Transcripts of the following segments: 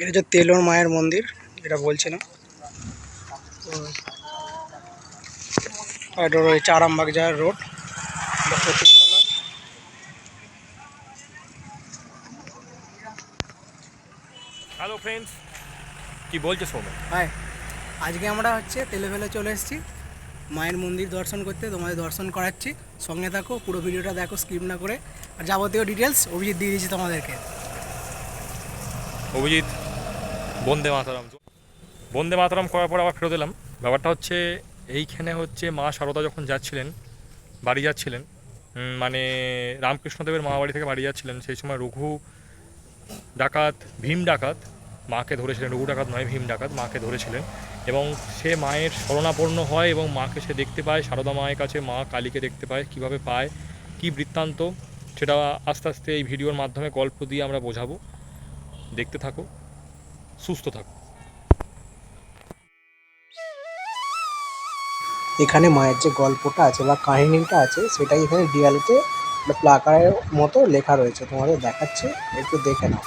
এটা হচ্ছে তেলোর মায়ের মন্দির যেটা বলছিলাম। তো আর এটা রয়েছে আরামবাগ যাওয়ার রোড এটা হ্যালো ফ্রেন্ডস কি বলছো সৌমেন? হাই আজকে আমরা হচ্ছে তেলেভেলে চলে এসেছি। মায়ের মন্দির দর্শন করতে তোমাদের দর্শন করাচ্ছি। সঙ্গে থাকো পুরো ভিডিওটা দেখো স্কিপ না করে। আর যাবতীয় ডিটেলস অভিজিৎ দিয়ে দিয়েছি তোমাদেরকে। অভিজিৎ বন্দে মাতারাম। বন্দে মাতারাম করার পর আবার ফেরত এলাম। ব্যাপারটা হচ্ছে, এইখানে হচ্ছে মা সারদা যখন যাচ্ছিলেন, বাড়ি যাচ্ছিলেন মানে রামকৃষ্ণদেবের মামাবাড়ি থেকে বাড়ি যাচ্ছিলেন, সেই সময় রঘু ডাকাত, ভীম ডাকাত, মাকে ধরেছিলেন। রঘু ডাকাত নয়, ভীম ডাকাত মাকে ধরেছিলেন। এবং সে মায়ের শরণাপন্ন হয় এবং মাকে সে দেখতে পায়, সারদা মায়ের কাছে মা কালীকে দেখতে পায়, কীভাবে পায়, কি বৃত্তান্ত, সেটা আস্তে আস্তে এই ভিডিওর মাধ্যমে গল্প দিয়ে আমরা বোঝাবো। দেখতে থাকো। সুস্থ থাকো। এখানে মায়ের যে গল্পটা আছে বা কাহিনীটা আছে, সেটাই এখানে ডিয়ালিতে প্লাকারের মতো লেখা রয়েছে। তোমাদের দেখাচ্ছে, একটু দেখে নাও।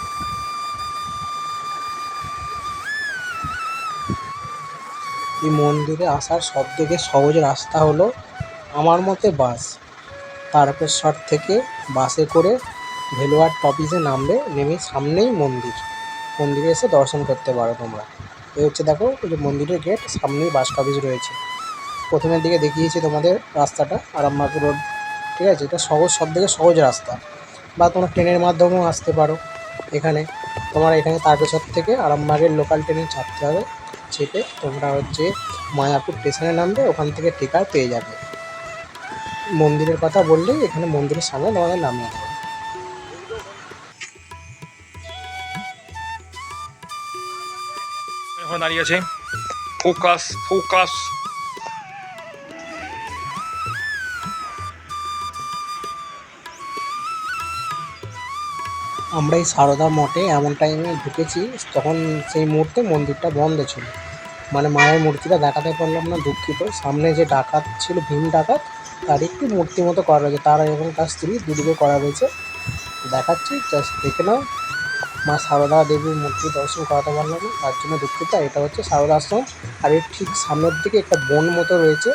এই মন্দিরে আসার সব থেকে সহজ রাস্তা হলো আমার মতে বাস। তারকেশ্বর থেকে বাসে করে ভেলোয়ার টপিসে নামবে, নেমে সামনেই মন্দির। মন্দিরে এসে দর্শন করতে পারো তোমরা। এই হচ্ছে দেখো যে মন্দিরের গেট, সামনেই বাস টপিস রয়েছে। প্রথমের দিকে দেখিয়েছি তোমাদের রাস্তাটা, আরামবাগ রোড, ঠিক আছে? এটা সহজ সব থেকে সহজ রাস্তা। বা তোমরা ট্রেনের মাধ্যমেও আসতে পারো এখানে। তোমার এখানে তারকেশ্বর থেকে আরামবাগের লোকাল ট্রেনে ছাড়তে হবে। চেপে তোমরা হচ্ছে মায়াপুর স্টেশনে নামবে, ওখান থেকে টিকার পেয়ে যাবে। মন্দিরের কথা বললেই এখানে মন্দিরের সামনে তোমাদের নামিয়ে এখন দাঁড়িয়ে আছে। Focus focus. আমরা এই সারদা মঠে এমন টাইমে ঢুকেছি, তখন সেই মুহূর্তে মন্দিরটা বন্ধ ছিল। মানে মায়ের মূর্তিটা দেখাতে পারলাম না, দুঃখিত। সামনে যে ডাকাত ছিল, ভীম ডাকাত, তার একটু মূর্তি মতো করা রয়েছে। তার এবং তার স্ত্রী দুদিকে করা রয়েছে। দেখাচ্ছি জাস্ট দেখে নাও। মা সারদা দেবীর মূর্তি দর্শন করাতে পারলাম না, তার জন্য দুঃখিত। এটা হচ্ছে সারদা আশ্রম। আর এর ঠিক সামনের দিকে একটা বন মতো রয়েছে।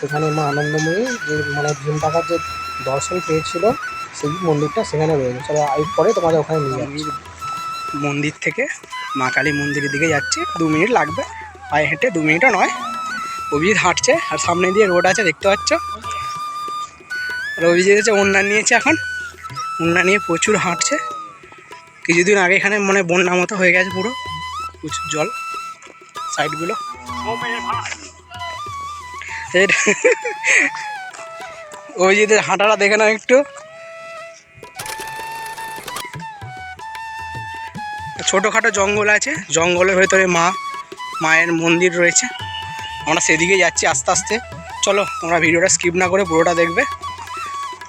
সেখানে মা আনন্দময়ী যে মানে ভীম ডাকাত যে দর্শন পেয়েছিল, সেই মন্দিরটা সেখানে রয়েছে। চলো এই পরে তোমাদের ওখানে নিয়ে যাচ্ছি। মন্দির থেকে মা কালী মন্দিরের দিকে যাচ্ছি। দু মিনিট লাগবে। পায়ে হেঁটে দু মিনিটও নয়। অভিজিৎ হাঁটছে আর সামনে দিয়ে রোড আছে, দেখতে পাচ্ছ? আর অভিজিৎ হচ্ছে ওন্না নিয়েছে এখন। ওন্না নিয়ে প্রচুর হাঁটছে। কিছুদিন আগে এখানে মানে বন্যা মতো হয়ে গেছে পুরো। প্রচুর জল সাইডগুলো ওই অভিজিতের হাঁটাটা দেখে না একটু। ছোটোখাটো জঙ্গল আছে, জঙ্গলের ভেতরে মা, মায়ের মন্দির রয়েছে। আমরা সেদিকে যাচ্ছি আস্তে আস্তে। চলো, তোমরা ভিডিওটা স্কিপ না করে পুরোটা দেখবে।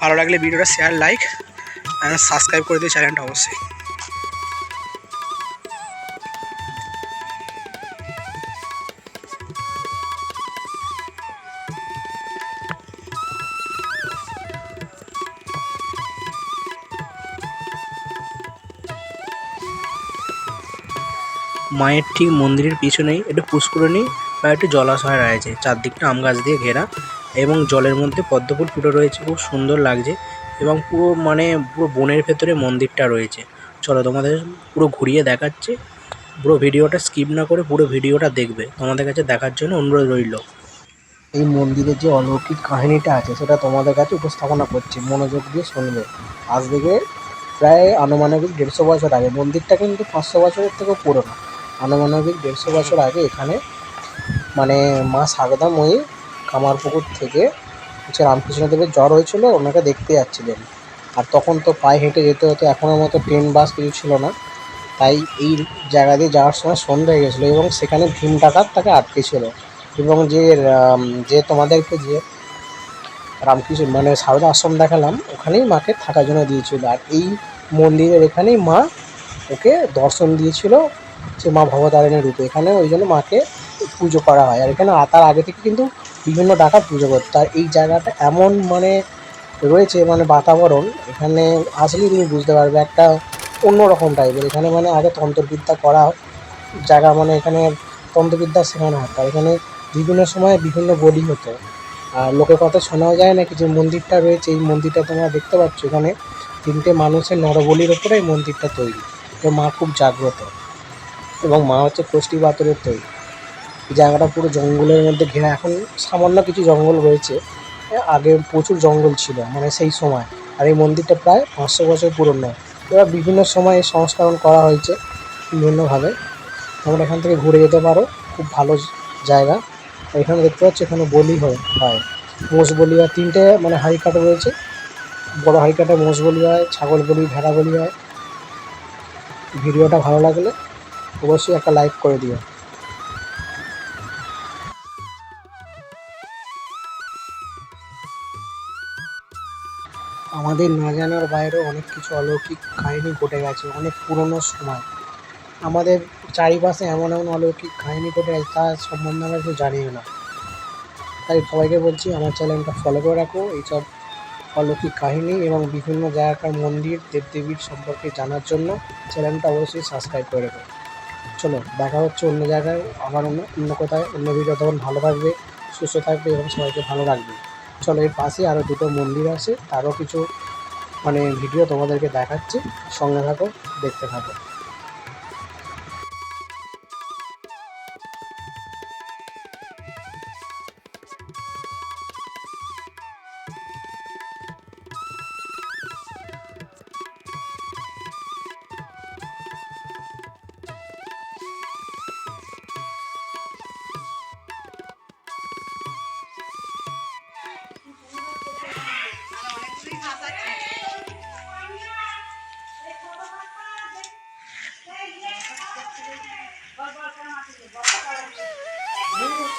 ভালো লাগলে ভিডিওটা শেয়ার লাইক আর সাবস্ক্রাইব করে দিও চ্যানেলটা অবশ্যই। মায়ের ঠিক মন্দিরের পিছনেই একটু পুষ্করণী বা একটু জলাশয় রয়েছে। চারদিকটা আম গাছ দিয়ে ঘেরা এবং জলের মধ্যে পদ্মফুল ফুটে রয়েছে। খুব সুন্দর লাগছে এবং পুরো মানে পুরো বনের ভেতরে মন্দিরটা রয়েছে। চলো তোমাদের পুরো ঘুরিয়ে দেখাচ্ছি। পুরো ভিডিওটা স্কিপ না করে পুরো ভিডিওটা দেখবে। তোমাদের কাছে দেখার জন্য অনুরোধ রইল। এই মন্দিরের যে অলৌকিক কাহিনীটা আছে, সেটা তোমাদের কাছে উপস্থাপনা করছি। মনোযোগ দিয়ে শুনবে। আজ থেকে প্রায় আনুমানিক দেড়শো বছর আগে। মন্দিরটা কিন্তু পাঁচশো বছরের থেকেও পুরনো। আনুমানবিক দেড়শো বছর আগে এখানে মানে মা সারদাময়ী কামারপুকুর থেকে হচ্ছে রামকৃষ্ণদেবের জ্বর হয়েছিল, ওনাকে দেখতে যাচ্ছিলেন। আর তখন তো পায়ে হেঁটে যেতে হতো এখনের মতো ট্রেন বাস কিছু ছিল না। তাই এই জায়গা দিয়ে যাওয়ার সময় সন্ধ্যা হয়ে গেছিল এবং সেখানে ভীম ডাকাত তাকে আটকে ছিল। এবং যে যে তোমাদেরকে যে রামকৃষ্ণ মানে সারদা আশ্রম দেখালাম, ওখানেই মাকে থাকার জন্য দিয়েছিল। আর এই মন্দিরের এখানেই মা ওকে দর্শন দিয়েছিল যে মা ভবতারিণী রূপে। এখানে ওই জন্য মাকে পুজো করা হয়। আর এখানে তার আগে থেকে কিন্তু বিভিন্ন ডাকাত পুজো করতো। আর এই জায়গাটা এমন মানে রয়েছে মানে বাতাবরণ, এখানে আসলেই তুমি বুঝতে পারবে একটা অন্যরকম টাইপের এখানে মানে আগে তন্ত্রবিদ্যা করা জায়গা মানে এখানে তন্ত্রবিদ্যা শেখানো হতো। আর এখানে বিভিন্ন সময় বিভিন্ন বলি হতো। আর লোকের কথা শোনাও যায় নাকি যে মন্দিরটা রয়েছে, এই মন্দিরটা তোমরা দেখতে পাচ্ছ এখানে তিনটে মানুষের নরবলির ওপরে এই মন্দিরটা তৈরি। তো মা খুব জাগ্রত। এবং মা হচ্ছে কোষ্ঠী পাথরের তৈরি। এই জায়গাটা পুরো জঙ্গলের মধ্যে ঘেরা। এখন সামান্য কিছু জঙ্গল রয়েছে। আগে প্রচুর জঙ্গল ছিল মানে সেই সময়। আর এই মন্দিরটা প্রায় পাঁচশো বছর পুরনো। এবার বিভিন্ন সময় সংস্করণ করা হয়েছে বিভিন্নভাবে। তোমরা এখান থেকে ঘুরে যেতে পারো। খুব ভালো জায়গা। এখানে দেখতে পাচ্ছ, এখানে বলি হয় হয়। মোষ বলি হয়। তিনটে মানে হাড়ি কাটা রয়েছে। বড় কাটা মোষ বলি হয়, ছাগল বলি, ভেড়া বলি হয়। ভিডিওটা ভালো লাগলে অবশ্যই একটা লাইক করে দিও। আমাদের না জানার বাইরেও অনেক কিছু অলৌকিক কাহিনী ঘটে গেছে, অনেক পুরনো সময়। আমাদের চারিপাশে এমন এমন অলৌকিক কাহিনী ঘটে গেছে তার সম্বন্ধে আমরা কিছু জানিও না। তাই সবাইকে বলছি, আমার চ্যানেলটা ফলো করে রাখো। এইসব অলৌকিক কাহিনী এবং বিভিন্ন জায়গাকার মন্দির, দেবদেবীর সম্পর্কে জানার জন্য চ্যানেলটা অবশ্যই সাবস্ক্রাইব করে রাখো। চলো, দেখা হচ্ছে অন্য জায়গায়, আবার অন্য অন্য কোথায়, অন্য ভিডিও তখন ভালো থাকবে, সুস্থ থাকবে এবং সবাইকে ভালো রাখবে। চলো, এর পাশে আরও দুটো মন্দির আছে, তারও কিছু মানে ভিডিও তোমাদেরকে দেখাচ্ছি। সঙ্গে থাকো, দেখতে থাকো। बस बस करना चाहिए बस करना चाहिए